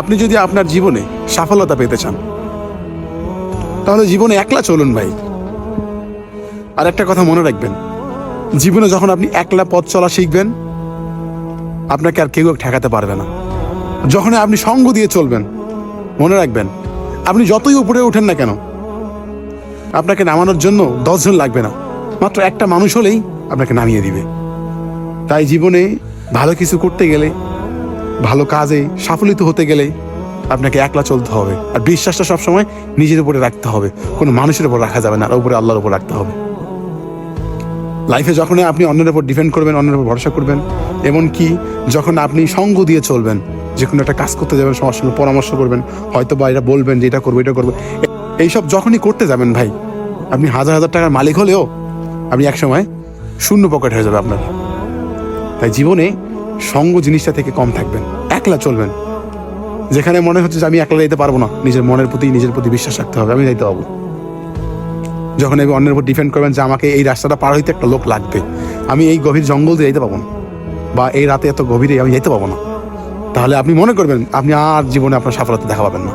আপনি যদি আপনার জীবনে সফলতা পেতে চান, তাহলে জীবনে একলা চলুন ভাই। আর একটা কথা মনে রাখবেন, জীবনে যখন আপনি একলা পথ চলা শিখবেন, আপনাকে আর কেউ ঠেকাতে পারবে না। যখন আপনি সঙ্গ দিয়ে চলবেন, মনে রাখবেন, আপনি যতই উপরে ওঠেন না কেন, আপনাকে নামানোর জন্য দশজন লাগবে না। মাত্র একটা মানুষ হলেই আপনাকে নামিয়ে দিবে। তাই জীবনে ভালো কিছু করতে গেলে ভালো কাজে সাফলিত হতে গেলে আপনাকে একলা চলতে হবে। আর বিশ্বাসটা সবসময় নিজের উপরে রাখতে হবে। কোনো মানুষের উপর রাখা যাবে না, আর উপরে আল্লাহর উপর রাখতে হবে। লাইফে যখন আপনি অন্যের উপর ডিপেন্ড করবেন, অন্যের উপর ভরসা করবেন, এমনকি যখন আপনি সঙ্গ দিয়ে চলবেন যে কোনো একটা কাজ করতে যাবেন সবার সঙ্গে পরামর্শ করবেন হয়তো বা এটা বলবেন যে এটা করব এটা করব এইসব যখনই করতে যাবেন ভাই, আপনি হাজার হাজার টাকার মালিক হলেও আপনি একসময় শূন্য পকেট হয়ে যাবে আপনার। তাই জীবনে সঙ্গ জিনিসটা থেকে কম থাকবেন, একলা চলবেন। যেখানে মনে হচ্ছে যে আমি একলা যাইতে পারব না, নিজের মনের প্রতি, নিজের প্রতি বিশ্বাস রাখতে হবে, আমি যাইতে পারব। যখন আমি অন্যের উপর ডিপেন্ড করবেন যে আমাকে এই রাস্তাটা পার হইতে একটা লোক লাগবে, আমি এই গভীর জঙ্গল দিয়ে যেতে পারব না, বা এই রাতে এত গভীরে আমি যেতে পারব না, তাহলে আপনি মনে করবেন আপনি আর জীবনে আপনার সাফল্য দেখা পাবেন না।